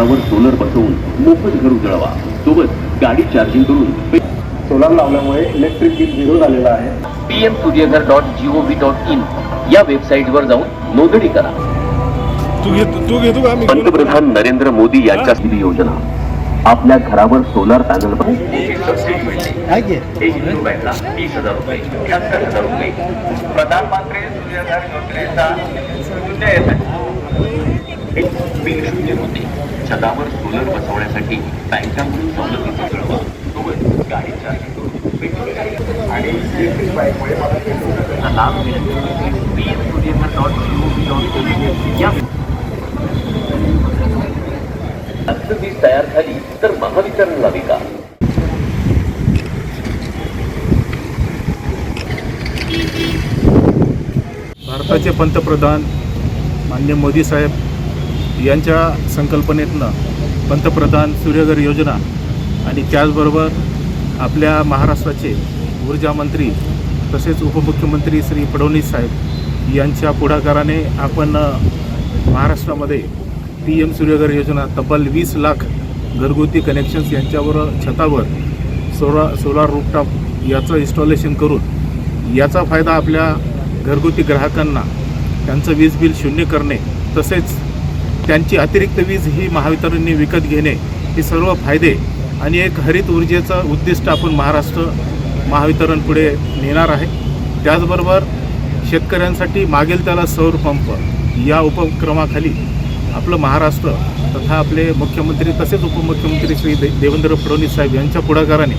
छतावर सोलर बसवून मोफत घर उजळवा. सोबत गाडी चार्जिंग करून सोलार लावल्यामुळे इलेक्ट्रिक बिल झिरो झालेलं आहे. PM Suryaghar dot G O V dot in या वेबसाईटवर जाऊन नोंदणी करा. तू घेतो तू घेतो का मी घेऊ? पंतप्रधान नरेंद्र मोदी यांच्या योजना. आपल्या घरावर सोलार पॅनल हजार रुपये हजार रुपये. प्रधानमंत्री सूर्यघर योजनेचा शून्य बिल छतावर सोलर बसवण्यासाठी बँकांकडून सवलतीचा मिळवा सोबत गाडी चार्जिंग करून पेट्रोल आणि इलेक्ट्रिक बाईकमुळे मला लाभ मिळेल PM Suryaghar dot G O V dot in या. वीज तयार झाली तर महावितरण लावी का भारताचे पंतप्रधान मान्य मोदी साहेब यांच्या संकल्पनेतनं पंतप्रधान सूर्यघर योजना आणि त्याचबरोबर आपल्या महाराष्ट्राचे ऊर्जा मंत्री तसेच उपमुख्यमंत्री श्री फडणवीस साहेब यांच्या पुढाकाराने आपण महाराष्ट्रामध्ये पी एम सूर्यघर योजना तब्बल वीस लाख घरगुती कनेक्शन्स यांच्यावर छतावर सोला सोलार रूपटॉप याचं इन्स्टॉलेशन करून याचा फायदा आपल्या घरगुती ग्राहकांना त्यांचं वीज बिल शून्य करणे तसेच त्यांची अतिरिक्त वीज ही महावितरणने विकत घेणे हे सर्व फायदे आणि एक हरित ऊर्जेचं उद्दिष्ट आपण महाराष्ट्र महावितरण पुढे नेणार आहे. त्याचबरोबर शेतकऱ्यांसाठी मागेल त्याला सौर पंप या उपक्रमाखाली आपलं महाराष्ट्र तथा आपले मुख्यमंत्री तसेच उपमुख्यमंत्री श्री दे देवेंद्र फडणवीस साहेब यांच्या पुढाकाराने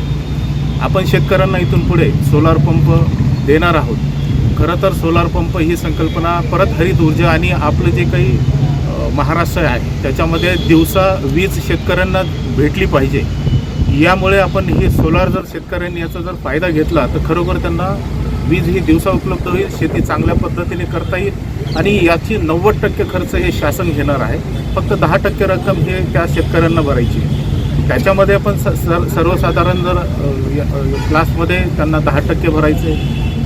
आपण शेतकऱ्यांना इथून पुढे सोलार पंप देणार आहोत. खरं तर सोलार पंप ही संकल्पना परत हरित ऊर्जा आणि आपलं जे काही महाराष्ट्र आहे. त्याच्यामध्ये दिवसा वीज शेतकऱ्यांना भेटली पाहिजे. यामुळे आपण ही सोलार जर शेतकऱ्यांनी याचा जर फायदा घेतला तर खरोखर त्यांना वीज ही दिवसा उपलब्ध होईल शेती चांगल्या पद्धतीने करता येईल आणि याची नव्वद टक्के खर्च हे शासन घेणार आहे. फक्त दहा टक्के रक्कम हे त्या शेतकऱ्यांना भरायची आहे. त्याच्यामध्ये आपण स सर सर्वसाधारण जर य- क्लासमध्ये त्यांना दहा टक्के भरायचे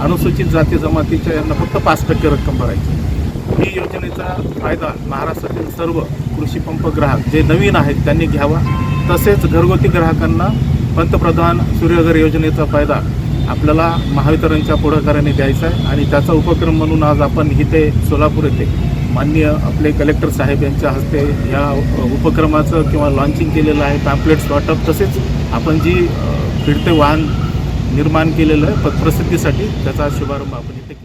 अनुसूचित जाती जमातीच्या यांना फक्त पाच टक्के रक्कम भरायची ही योजनेचा फायदा महाराष्ट्रातील सर्व कृषी पंप ग्राहक जे नवीन आहेत त्यांनी घ्यावा. तसेच घरगुती ग्राहकांना पंतप्रधान सूर्यघर योजनेचा फायदा आपल्याला महावितरणच्या पुढाकाराने द्यायचा आहे आणि त्याचा उपक्रम म्हणून आज आपण इथे सोलापूर येथे माननीय आपले कलेक्टर साहेब यांच्या हस्ते या उपक्रमाचं किंवा लॉन्चिंग केलेलं आहे पॅम्पलेट्स वाटप तसेच आपण जी फिरते वाहन निर्माण केलेलं आहे प्रसिद्धीसाठी त्याचा शुभारंभ आपण इथे केला.